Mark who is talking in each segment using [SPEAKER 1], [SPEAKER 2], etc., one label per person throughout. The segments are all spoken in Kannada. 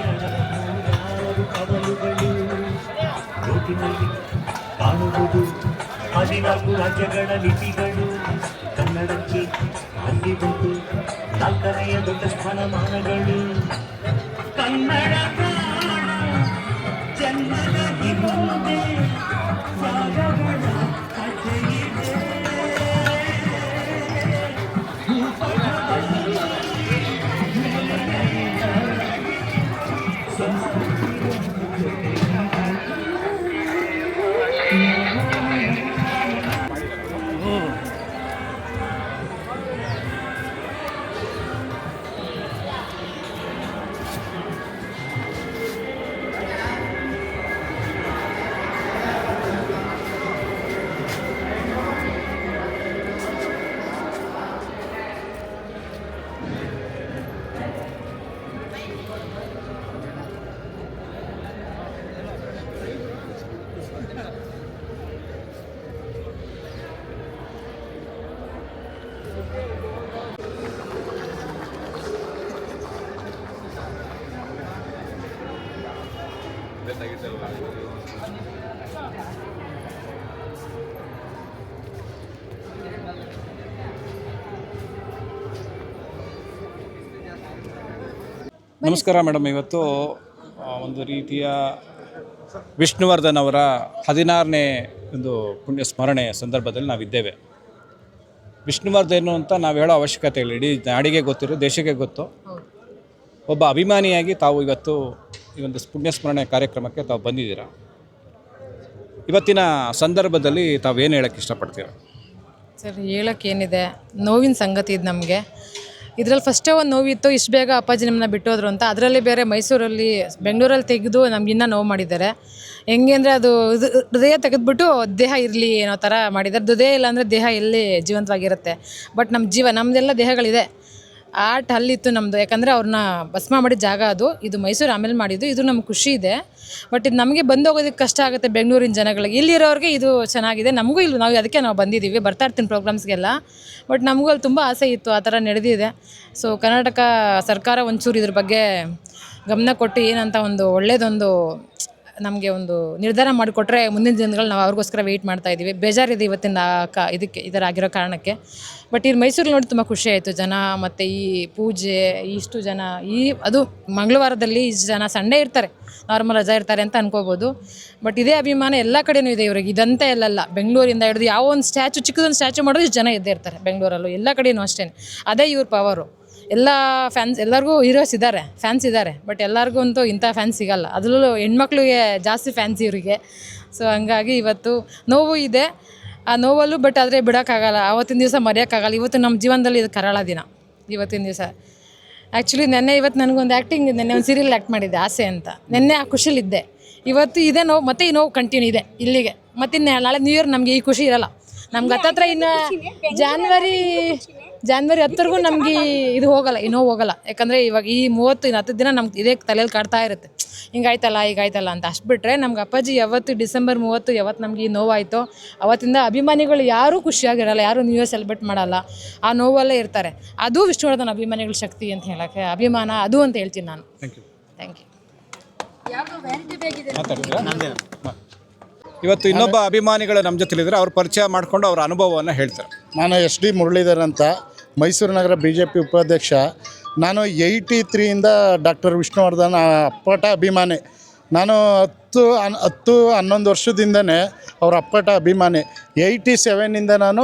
[SPEAKER 1] ನೂರಾರು ಕವಲುಗಳು ನೋಟಿನಲ್ಲಿ ಕಾಣುವುದು ಹದಿನಾಲ್ಕು ರಾಜ್ಯಗಳ ಲಿಪಿಗಳು ಕನ್ನಡಕ್ಕೆ ಅಲ್ಲಿ ಬಂತು ನಾಲ್ಕನೆಯ ದೊಡ್ಡ ಸ್ಥಾನಮಾನಗಳು. ಕನ್ನಡ ನಾಡು ಜನ್ಮದ
[SPEAKER 2] ನಮಸ್ಕಾರ ಮೇಡಮ್. ಇವತ್ತು ಒಂದು ರೀತಿಯ ವಿಷ್ಣುವರ್ಧನ್ ಅವರ ಹದಿನಾರನೇ ಒಂದು ಪುಣ್ಯ ಸ್ಮರಣೆ ಸಂದರ್ಭದಲ್ಲಿ ನಾವಿದ್ದೇವೆ. ವಿಷ್ಣುವರ್ಧನ್ ಅಂತ ನಾವು ಹೇಳೋ ಅವಶ್ಯಕತೆ ಇಲ್ಲ ಇಡೀ ನಾಡಿಗೆ ಗೊತ್ತಿರೋ ದೇಶಕ್ಕೆ ಗೊತ್ತು. ಒಬ್ಬ ಅಭಿಮಾನಿಯಾಗಿ ತಾವು ಇವತ್ತು ಈ ಒಂದು ಪುಣ್ಯ ಸ್ಮರಣೆ ಕಾರ್ಯಕ್ರಮಕ್ಕೆ ತಾವು ಬಂದಿದ್ದೀರಾ. ಇವತ್ತಿನ ಸಂದರ್ಭದಲ್ಲಿ ತಾವೇನು ಹೇಳೋಕ್ಕೆ ಇಷ್ಟಪಡ್ತೀರಾ?
[SPEAKER 3] ಸರ್ ಹೇಳೋಕ್ಕೇನಿದೆ ನೋವಿನ ಸಂಗತಿ ಇದು ನಮಗೆ. ಇದರಲ್ಲಿ ಫಸ್ಟೇ ಒಂದು ನೋವಿತ್ತು, ಇಷ್ಟು ಬೇಗ ಅಪ್ಪಾಜಿ ನಮ್ಮನ್ನ ಬಿಟ್ಟೋದ್ರು ಅಂತ. ಅದರಲ್ಲಿ ಬೇರೆ ಮೈಸೂರಲ್ಲಿ ಬೆಂಗಳೂರಲ್ಲಿ ತೆಗೆದು ನಮ್ಗೆ ಇನ್ನೂ ನೋವು ಮಾಡಿದ್ದಾರೆ. ಹೆಂಗೆ ಅಂದರೆ ಅದು ಹೃದಯ ತೆಗೆದುಬಿಟ್ಟು ದೇಹ ಇರಲಿ ಏನೋ ಥರ ಮಾಡಿದ್ದಾರೆ. ಹೃದಯ ಇಲ್ಲ ಅಂದರೆ ದೇಹ ಎಲ್ಲಿ ಜೀವಂತವಾಗಿರುತ್ತೆ. ಬಟ್ ನಮ್ಮ ಜೀವ ನಮ್ಮದೆಲ್ಲ ದೇಹಗಳಿದೆ. ಆರ್ಟ್ ಅಲ್ಲಿತ್ತು ನಮ್ಮದು ಯಾಕಂದರೆ ಅವ್ರನ್ನ ಭಸ್ಮ ಮಾಡಿದ ಜಾಗ ಅದು. ಇದು ಮೈಸೂರು ಆಮೇಲೆ ಮಾಡಿದ್ದು. ಇದು ನಮ್ಗೆ ಖುಷಿ ಇದೆ. ಬಟ್ ಇದು ನಮಗೆ ಬಂದು ಹೋಗೋದಕ್ಕೆ ಕಷ್ಟ ಆಗುತ್ತೆ ಬೆಂಗಳೂರಿನ ಜನಗಳಿಗೆ. ಇಲ್ಲಿರೋರಿಗೆ ಇದು ಚೆನ್ನಾಗಿದೆ. ನಮಗೂ ಇಲ್ಲಿ ನಾವು ಅದಕ್ಕೆ ನಾವು ಬಂದಿದ್ದೀವಿ ಬರ್ತಾ ಇರ್ತೀನಿ ಪ್ರೋಗ್ರಾಮ್ಸ್ಗೆಲ್ಲ. ಬಟ್ ನಮಗೂ ಅಲ್ಲಿ ತುಂಬ ಆಸೆ ಇತ್ತು ಆ ಥರ ನಡೆದಿದೆ. ಸೊ ಕರ್ನಾಟಕ ಸರ್ಕಾರ ಒಂಚೂರು ಇದ್ರ ಬಗ್ಗೆ ಗಮನ ಕೊಟ್ಟು ಏನಂತ ಒಂದು ಒಳ್ಳೆಯದೊಂದು ನಮಗೆ ಒಂದು ನಿರ್ಧಾರ ಮಾಡಿಕೊಟ್ರೆ ಮುಂದಿನ ದಿನಗಳು ನಾವು ಅವ್ರಿಗೋಸ್ಕರ ವೆಯ್ಟ್ ಮಾಡ್ತಾ ಇದ್ದೀವಿ ಬೇಜಾರಿದೆ ಇವತ್ತಿನ ಕ ಇದಕ್ಕೆ ಇದರ ಆಗಿರೋ ಕಾರಣಕ್ಕೆ. ಬಟ್ ಇಲ್ಲಿ ಮೈಸೂರಲ್ಲಿ ನೋಡಿ ತುಂಬ ಖುಷಿ ಆಯಿತು. ಜನ ಮತ್ತು ಈ ಪೂಜೆ, ಇಷ್ಟು ಜನ ಈ ಅದು ಮಂಗಳವಾರದಲ್ಲಿ ಇಷ್ಟು ಜನ ಸಂಡೇ ಇರ್ತಾರೆ. ನಾರ್ಮಲ್ ರಜಾ ಇರ್ತಾರೆ ಅಂತ ಅನ್ಕೋಬೋದು. ಬಟ್ ಇದೇ ಅಭಿಮಾನ ಎಲ್ಲ ಕಡೆನೂ ಇದೆ ಇವ್ರಿಗೆ. ಇದಂತೆ ಎಲ್ಲಲ್ಲ. ಬೆಂಗಳೂರಿಂದ ಹಿಡಿದು ಯಾವ ಒಂದು ಸ್ಟ್ಯಾಚು ಚಿಕ್ಕದೊಂದು ಸ್ಟ್ಯಾಚು ಮಾಡೋದು ಇಷ್ಟು ಜನ ಇದ್ದೇ ಇರ್ತಾರೆ. ಬೆಂಗಳೂರಲ್ಲೂ ಎಲ್ಲ ಕಡೆಯೂ ಅಷ್ಟೇ ಅದೇ ಇವ್ರ ಪವರು ಎಲ್ಲ ಫ್ಯಾನ್ಸ್ ಎಲ್ಲರಿಗೂ ಹೀರೋಸ್ ಇದ್ದಾರೆ ಫ್ಯಾನ್ಸ್ ಇದ್ದಾರೆ ಬಟ್ ಎಲ್ಲರಿಗೂ ಅಂತೂ ಇಂಥ ಫ್ಯಾನ್ಸ್ ಸಿಗಲ್ಲ. ಅದರಲ್ಲೂ ಹೆಣ್ಮಕ್ಳಿಗೆ ಜಾಸ್ತಿ ಫ್ಯಾನ್ಸ್ ಇವರಿಗೆ. ಸೊ ಹಂಗಾಗಿ ಇವತ್ತು ನೋವು ಇದೆ. ಆ ನೋವಲ್ಲೂ ಬಟ್ ಆದರೆ ಬಿಡೋಕ್ಕಾಗಲ್ಲ. ಆವತ್ತಿನ ದಿವಸ ಮರೆಯೋಕ್ಕಾಗಲ್ಲ. ಇವತ್ತು ನಮ್ಮ ಜೀವನದಲ್ಲಿ ಇದು ಕರಾಳ ದಿನ. ಇವತ್ತಿನ ದಿವಸ. ಆ್ಯಕ್ಚುಲಿ ನೆನ್ನೆ ಇವತ್ತು ನನಗೊಂದು ಆ್ಯಕ್ಟಿಂಗ್ ನೆನ್ನೆ ಒಂದು ಸೀರಿಯಲ್ ಆ್ಯಕ್ಟ್ ಮಾಡಿದ್ದೆ ಆಸೆ ಅಂತ. ನೆನ್ನೆ ಆ ಖುಷಿಲಿದ್ದೆ. ಇವತ್ತು ಇದೇ ನೋವು ಮತ್ತೆ ಈ ನೋವು ಕಂಟಿನ್ಯೂ ಇದೆ ಇಲ್ಲಿಗೆ. ಮತ್ತೆ ಇನ್ನು ನಾಳೆ ನ್ಯೂ ಇಯರ್ ನಮಗೆ ಈ ಖುಷಿ ಇರಲ್ಲ. ನಮ್ಗೆ ಹತ್ತತ್ರ ಇನ್ನು ಜಾನ್ವರಿ ಜಾನ್ವರಿ ಹತ್ತರೆಗೂ ನಮ್ಗೆ ಇದು ಹೋಗಲ್ಲ ಇನ್ನೂ ಹೋಗಲ್ಲ. ಯಾಕಂದರೆ ಇವಾಗ ಈ ಮೂವತ್ತು ಇನ್ನು ಹತ್ತು ದಿನ ನಮ್ಗೆ ಇದೇ ತಲೆಯಲ್ಲಿ ಕಾಡ್ತಾ ಇರುತ್ತೆ. ಹಿಂಗಾಯ್ತಲ್ಲ ಹೀಗಾಯ್ತಲ್ಲ ಅಂತ ಅಷ್ಟು ಬಿಟ್ಟರೆ ನಮ್ಗೆ ಅಪ್ಪಾಜಿ ಯಾವತ್ತು ಡಿಸೆಂಬರ್ ಮೂವತ್ತು ಯಾವತ್ತು ನಮ್ಗೆ ಈ ನೋವಾಯಿತೋ ಅವತ್ತಿಂದ ಅಭಿಮಾನಿಗಳು ಯಾರೂ ಖುಷಿಯಾಗಿರಲ್ಲ ಯಾರೂ ನ್ಯೂ ಇಯರ್ ಸೆಲೆಬ್ರೇಟ್ ಮಾಡಲ್ಲ. ಆ ನೋವಲ್ಲೇ ಇರ್ತಾರೆ. ಅದು ವಿಷ್ಣುವರ್ಧನ್ ಅಭಿಮಾನಿಗಳ ಶಕ್ತಿ ಅಂತ ಹೇಳೋಕ್ಕೆ ಅಭಿಮಾನ ಅದು ಅಂತ ಹೇಳ್ತೀನಿ ನಾನು.
[SPEAKER 2] Thank you. ಇವತ್ತು ಇನ್ನೊಬ್ಬ ಅಭಿಮಾನಿಗಳು ನಮ್ಮ ಜೊತೆಲಿದ್ದಾರೆ ಅವ್ರು ಪರಿಚಯ ಮಾಡಿಕೊಂಡು ಅವ್ರ ಅನುಭವವನ್ನು ಹೇಳ್ತಾರೆ.
[SPEAKER 4] ನಾನು ಎಸ್ ಡಿ ಮುರಳೀಧರ್ ಅಂತ. ಮೈಸೂರು ನಗರ ಬಿ ಜೆ ಪಿ ಉಪಾಧ್ಯಕ್ಷ, ನಾನು ಏಯ್ಟಿ ತ್ರೀಯಿಂದ ಡಾಕ್ಟರ್ ವಿಷ್ಣುವರ್ಧನ್ ಅಪ್ಪಟ ಅಭಿಮಾನಿ. ನಾನು ಹತ್ತು ಹನ್, ಹತ್ತು ಹನ್ನೊಂದು ವರ್ಷದಿಂದನೇ ಅವ್ರ ಅಪ್ಪಟ ಅಭಿಮಾನಿ. ಏಯ್ಟಿ ಸೆವೆನಿಂದ ನಾನು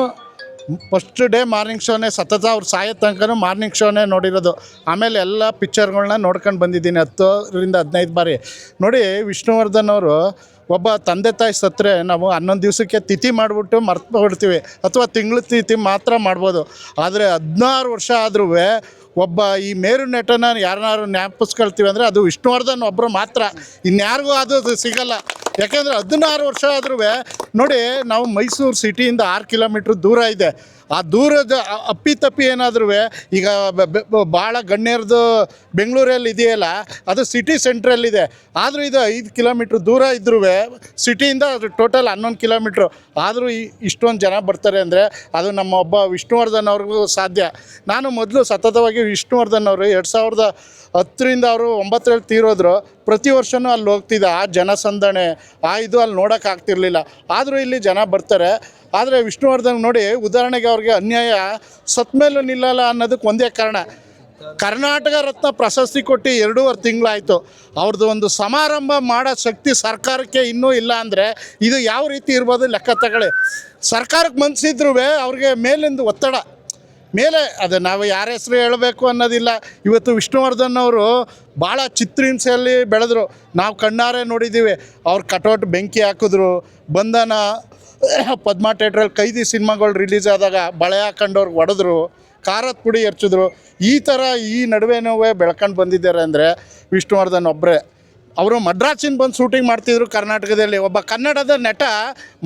[SPEAKER 4] ಫಸ್ಟ್ ಡೇ ಮಾರ್ನಿಂಗ್ ಶೋನೇ ಸತತ ಅವ್ರು ಸಾಯೋ ತನಕನೂ ಮಾರ್ನಿಂಗ್ ಶೋನೇ ನೋಡಿರೋದು. ಆಮೇಲೆ ಎಲ್ಲ ಪಿಕ್ಚರ್ಗಳನ್ನ ನೋಡ್ಕೊಂಡು ಬಂದಿದ್ದೀನಿ ಹತ್ತರಿಂದ ಹದಿನೈದು ಬಾರಿ. ನೋಡಿ ವಿಷ್ಣುವರ್ಧನ್ ಅವರು ಒಬ್ಬ ತಂದೆ ತಾಯಿ ಸತ್ತರೆ ನಾವು ಹನ್ನೊಂದು ದಿವಸಕ್ಕೆ ತಿಥಿ ಮಾಡಿಬಿಟ್ಟು ಮರ್ತು ಬಿಡ್ತೀವಿ ಅಥವಾ ತಿಂಗಳ ತಿಥಿ ಮಾತ್ರ ಮಾಡ್ಬೋದು. ಆದರೆ ಹದಿನಾರು ವರ್ಷ ಆದ್ರೂ ಒಬ್ಬ ಈ ಮೇರು ನಟನ ಯಾರನ್ನಾರು ಜ್ಞಾಪಿಸ್ಕೊಳ್ತೀವಿ ಅಂದರೆ ಅದು ವಿಷ್ಣುವರ್ಧನ್ ಒಬ್ಬರು ಮಾತ್ರ. ಇನ್ಯಾರಿಗೂ ಅದು ಸಿಗಲ್ಲ. ಯಾಕೆಂದರೆ ಹದಿನಾರು ವರ್ಷ ಆದ್ರೂ ನೋಡಿ, ನಾವು ಮೈಸೂರು ಸಿಟಿಯಿಂದ ಆರು ಕಿಲೋಮೀಟ್ರ್ ದೂರ ಇದೆ. ಆ ದೂರದ ಅಪ್ಪಿತಪ್ಪಿ ಏನಾದ್ರೂ ಈಗ ಭಾಳ ಗಣ್ಯರದು ಬೆಂಗಳೂರಲ್ಲಿ ಇದೆಯಲ್ಲ, ಅದು ಸಿಟಿ ಸೆಂಟ್ರಲ್ಲಿದೆ ಆದರೂ ಇದು ಐದು ಕಿಲೋಮೀಟ್ರ್ ದೂರ ಇದ್ರೂ ಸಿಟಿಯಿಂದ ಅದು ಟೋಟಲ್ ಹನ್ನೊಂದು ಕಿಲೋಮೀಟ್ರು ಆದರೂ ಇಷ್ಟೊಂದು ಜನ ಬರ್ತಾರೆ ಅಂದರೆ, ಅದು ನಮ್ಮ ಒಬ್ಬ ವಿಷ್ಣುವರ್ಧನ್ ಅವ್ರಿಗೂ ಸಾಧ್ಯ. ನಾನು ಮೊದಲು ಸತತವಾಗಿ ವಿಷ್ಣುವರ್ಧನ್ ಅವರು ಎರಡು ಸಾವಿರದ ಹತ್ತರಿಂದ ಅವರು ಒಂಬತ್ತರಲ್ಲಿ ತೀರೋದ್ರು, ಪ್ರತಿ ವರ್ಷವೂ ಅಲ್ಲಿ ಹೋಗ್ತಿದ್ದೆ ಆ ಜನಸಂದಣೆ. ಆ ಇದು ಅಲ್ಲಿ ನೋಡೋಕ್ಕಾಗ್ತಿರ್ಲಿಲ್ಲ. ಆದರೂ ಇಲ್ಲಿ ಜನ ಬರ್ತಾರೆ. ಆದರೆ ವಿಷ್ಣುವರ್ಧನ್ ನೋಡಿ, ಉದಾಹರಣೆಗೆ ಅವ್ರಿಗೆ ಅನ್ಯಾಯ, ಸತ್ ಮೇಲೂ ನಿಲ್ಲಲ್ಲ ಅನ್ನೋದಕ್ಕೆ ಒಂದೇ ಕಾರಣ. ಕರ್ನಾಟಕ ರತ್ನ ಪ್ರಶಸ್ತಿ ಕೊಟ್ಟು ಎರಡೂವರೆ ತಿಂಗಳಾಯಿತು. ಅವ್ರದ್ದು ಒಂದು ಸಮಾರಂಭ ಮಾಡೋ ಶಕ್ತಿ ಸರ್ಕಾರಕ್ಕೆ ಇನ್ನೂ ಇಲ್ಲ ಅಂದರೆ ಇದು ಯಾವ ರೀತಿ ಇರ್ಬೋದು ಲೆಕ್ಕ ತಗೊಳ್ಳಿ. ಸರ್ಕಾರಕ್ಕೆ ಮನ್ಸಿದ್ರೂ ಅವ್ರಿಗೆ ಮೇಲಿಂದ ಒತ್ತಡ. ಮೇಲೆ ಅದು ನಾವು ಯಾರ ಹೆಸರು ಹೇಳಬೇಕು ಅನ್ನೋದಿಲ್ಲ. ಇವತ್ತು ವಿಷ್ಣುವರ್ಧನ್ ಅವರು ಭಾಳ ಚಿತ್ರಹಿಂಸೆಯಲ್ಲಿ ಬೆಳೆದ್ರು. ನಾವು ಕಣ್ಣಾರೆ ನೋಡಿದ್ದೀವಿ. ಅವ್ರು ಕಟೌಟ್ ಬೆಂಕಿ ಹಾಕಿದ್ರು. ಬಂಧನ ಪದ್ಮ ಥಿಯೇಟ್ರಲ್ಲಿ ಕೈದಿ ಸಿನಿಮಾಗಳು ರಿಲೀಸ್ ಆದಾಗ ಬಳೆ ಹಾಕೊಂಡವ್ರಿಗೆ ಹೊಡೆದ್ರು ಖಾರದ ಪುಡಿ ಎರಚಿದ್ರು. ಈ ಥರ ಈ ನಡುವೆನೂ ಬೆಳ್ಕೊಂಡು ಬಂದಿದ್ದಾರೆ ಅಂದರೆ ವಿಷ್ಣುವರ್ಧನ್ ಒಬ್ಬರೇ ಅವರು ಮಡ್ರಾಸಿಂದ ಬಂದು ಶೂಟಿಂಗ್ ಮಾಡ್ತಿದ್ರು ಕರ್ನಾಟಕದಲ್ಲಿ. ಒಬ್ಬ ಕನ್ನಡದ ನಟ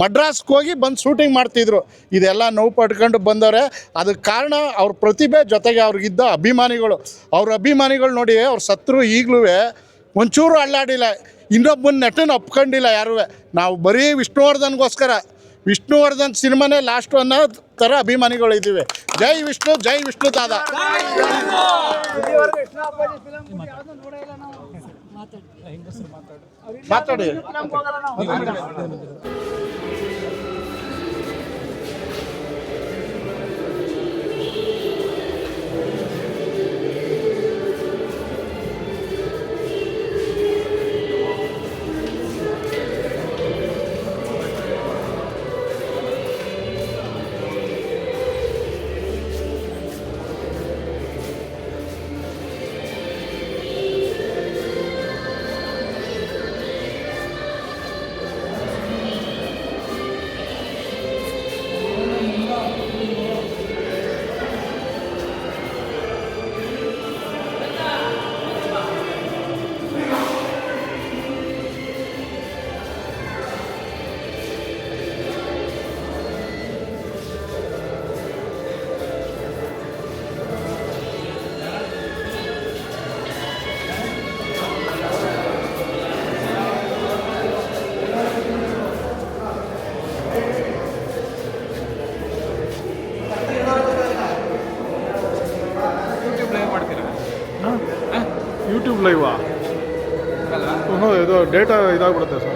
[SPEAKER 4] ಮಡ್ರಾಸ್ಗೆ ಹೋಗಿ ಬಂದು ಶೂಟಿಂಗ್ ಮಾಡ್ತಿದ್ರು. ಇದೆಲ್ಲ ನೋವು ಪಡ್ಕೊಂಡು ಬಂದವ್ರೆ. ಅದಕ್ಕೆ ಕಾರಣ ಅವ್ರ ಪ್ರತಿಭೆ ಜೊತೆಗೆ ಅವ್ರಿಗಿದ್ದ ಅಭಿಮಾನಿಗಳು. ಅವ್ರ ಅಭಿಮಾನಿಗಳು ನೋಡಿ ಅವ್ರ ಸತ್ರು ಈಗಲೂ ಒಂಚೂರು ಅಳ್ಳಾಡಿಲ್ಲ. ಇನ್ನೊಬ್ಬನ ನಟನ ಒಪ್ಕೊಂಡಿಲ್ಲ ಯಾರೂ ನಾವು ಬರೀ ವಿಷ್ಣುವರ್ಧನ್ಗೋಸ್ಕರ. ವಿಷ್ಣುವರ್ಧನ್ ಸಿನಿಮಾನೇ ಲಾಸ್ಟ್ ಅನ್ನೋ ಥರ ಅಭಿಮಾನಿಗಳು ಇದ್ದೀವಿ. ಜೈ ವಿಷ್ಣು ಜೈ ವಿಷ್ಣು ದಾದ. ಮಾತಾಡಿ.
[SPEAKER 5] ಡೇಟಾ ಇದಾಗ್ಬಿಡುತ್ತೆ ಸರ್.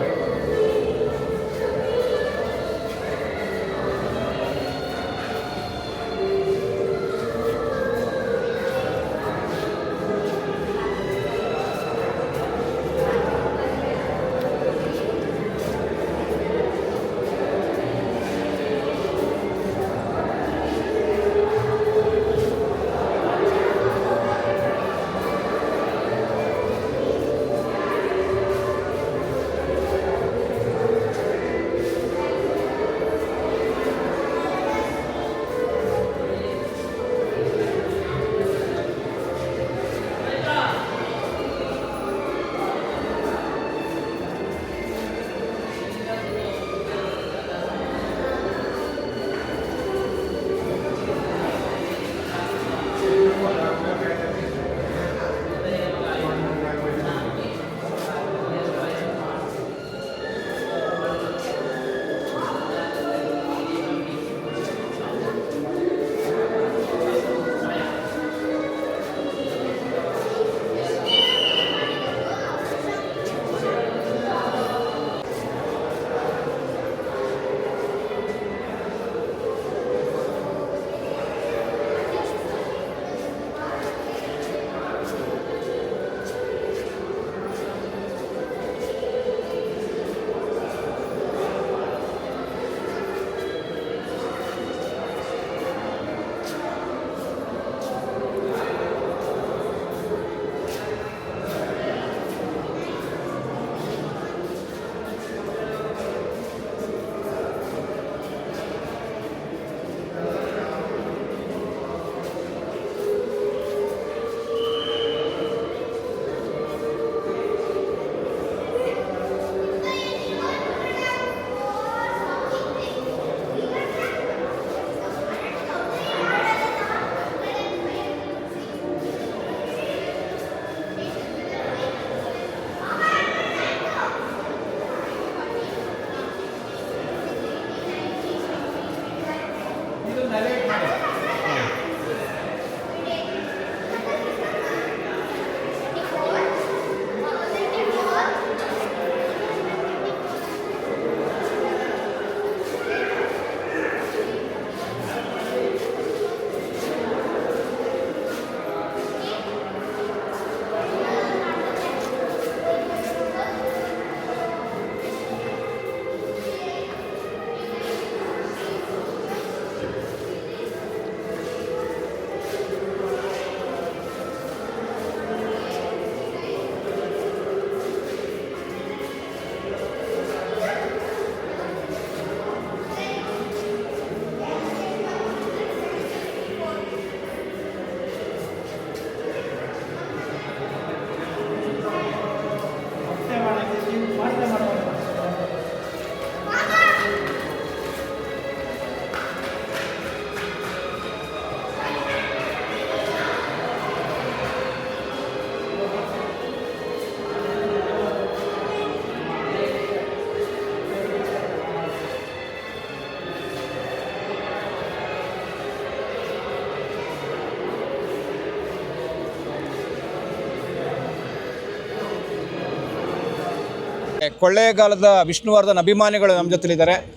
[SPEAKER 2] ಕೊಳ್ಳೇಗಾಲದ ವಿಷ್ಣುವರ್ಧನ್ ಅಭಿಮಾನಿಗಳು ನಮ್ಮ ಜೊತೆಲಿದ್ದಾರೆ.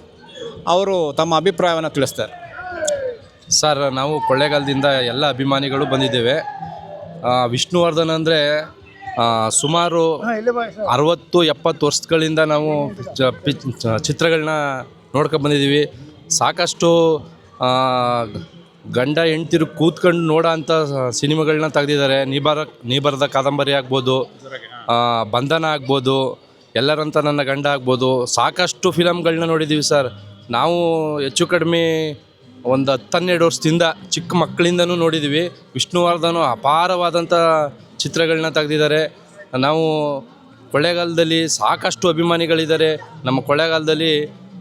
[SPEAKER 2] ಅವರು ತಮ್ಮ ಅಭಿಪ್ರಾಯವನ್ನು ತಿಳಿಸ್ತಾರೆ.
[SPEAKER 6] ಸರ್ ನಾವು ಕೊಳ್ಳೇಗಾಲದಿಂದ ಎಲ್ಲ ಅಭಿಮಾನಿಗಳು ಬಂದಿದ್ದೇವೆ. ಆ, ವಿಷ್ಣುವರ್ಧನ್ ಅಂದರೆ ಸುಮಾರು ಅರವತ್ತು ಎಪ್ಪತ್ತು ವರ್ಷಗಳಿಂದ ನಾವು ಚ- ಪಿ- ಚ- ಚಿತ್ರಗಳನ್ನ ನೋಡ್ಕೊಂಡು ಬಂದಿದ್ದೀವಿ. ಸಾಕಷ್ಟು ಆ, ಗಂಡ ಹೆಂಡ್ತಿರು ಕೂತ್ಕೊಂಡು ನೋಡೋ ಅಂಥ ಸಿನಿಮಾಗಳನ್ನ ತೆಗೆದಿದ್ದಾರೆ. ನೀಬರ ನೀಬರದ ಕಾದಂಬರಿ ಆಗ್ಬೋದು ಆ, ಬಂಧನ ಆಗ್ಬೋದು ಎಲ್ಲರಂತ ನನ್ನ ಗಂಡ ಆಗ್ಬೋದು. ಸಾಕಷ್ಟು ಫಿಲಮ್ಗಳನ್ನ ನೋಡಿದ್ದೀವಿ ಸರ್. ನಾವು ಹೆಚ್ಚು ಕಡಿಮೆ ಒಂದು ಹನ್ನೆರಡು ವರ್ಷದಿಂದ ಚಿಕ್ಕ ಮಕ್ಕಳಿಂದನೂ ನೋಡಿದ್ದೀವಿ ವಿಷ್ಣುವರ್ಧನು ಅಪಾರವಾದಂಥ ಚಿತ್ರಗಳನ್ನ ತೆಗೆದಿದ್ದಾರೆ. ನಾವು ಕೊಳ್ಳೇಗಾಲದಲ್ಲಿ ಸಾಕಷ್ಟು ಅಭಿಮಾನಿಗಳಿದ್ದಾರೆ. ನಮ್ಮ ಕೊಳ್ಳೇಗಾಲದಲ್ಲಿ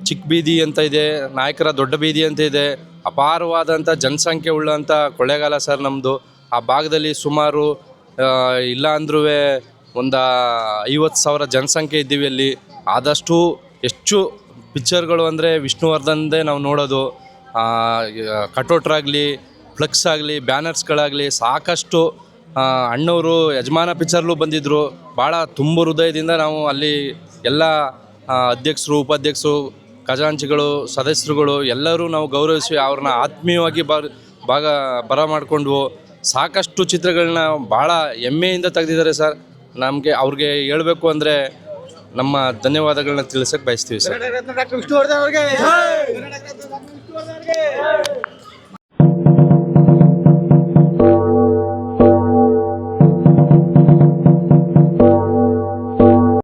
[SPEAKER 6] ಚಿಕ್ಕ ಬೀದಿ ಅಂತ ಇದೆ, ನಾಯಕರ ದೊಡ್ಡ ಬೀದಿ ಅಂತ ಇದೆ. ಅಪಾರವಾದಂಥ ಜನಸಂಖ್ಯೆ ಉಳ್ಳಂಥ ಕೊಳ್ಳೇಗಾಲ ಸರ್ ನಮ್ಮದು ಆ ಭಾಗದಲ್ಲಿ ಸುಮಾರು ಇಲ್ಲ ಅಂದ್ರೂ ಒಂದು ಐವತ್ತು ಸಾವಿರ ಜನಸಂಖ್ಯೆ ಇದ್ದೀವಿ ಅಲ್ಲಿ. ಆದಷ್ಟು ಹೆಚ್ಚು ಪಿಕ್ಚರ್ಗಳು ಅಂದರೆ ವಿಷ್ಣುವರ್ಧನ್ದೇ ನಾವು ನೋಡೋದು. ಕಟೋಟ್ರಾಗಲಿ ಫ್ಲೆಕ್ಸ್ ಆಗಲಿ ಬ್ಯಾನರ್ಸ್ಗಳಾಗಲಿ ಸಾಕಷ್ಟು ಅಣ್ಣವರು, ಯಜಮಾನ ಪಿಕ್ಚರ್ಲು ಬಂದಿದ್ದರು ಭಾಳ ತುಂಬ ಹೃದಯದಿಂದ ನಾವು ಅಲ್ಲಿ ಎಲ್ಲ ಅಧ್ಯಕ್ಷರು, ಉಪಾಧ್ಯಕ್ಷರು, ಖಜಾಂಚಿಗಳು, ಸದಸ್ಯರುಗಳು ಎಲ್ಲರೂ ನಾವು ಗೌರವಿಸಿ ಅವ್ರನ್ನ ಆತ್ಮೀಯವಾಗಿ ಬರ್, ಭಾಗ, ಬರ ಮಾಡಿಕೊಂಡ್ವು. ಸಾಕಷ್ಟು ಚಿತ್ರಗಳನ್ನ ಭಾಳ ಹೆಮ್ಮೆಯಿಂದ ತೆಗೆದಿದ್ದಾರೆ ಸರ್. ನಮಗೆ ಅವ್ರಿಗೆ ಹೇಳಬೇಕು ಅಂದರೆ ನಮ್ಮ ಧನ್ಯವಾದಗಳನ್ನ ತಿಳಿಸಕ್ಕೆ ಬಯಸ್ತೀವಿ ಸರ್.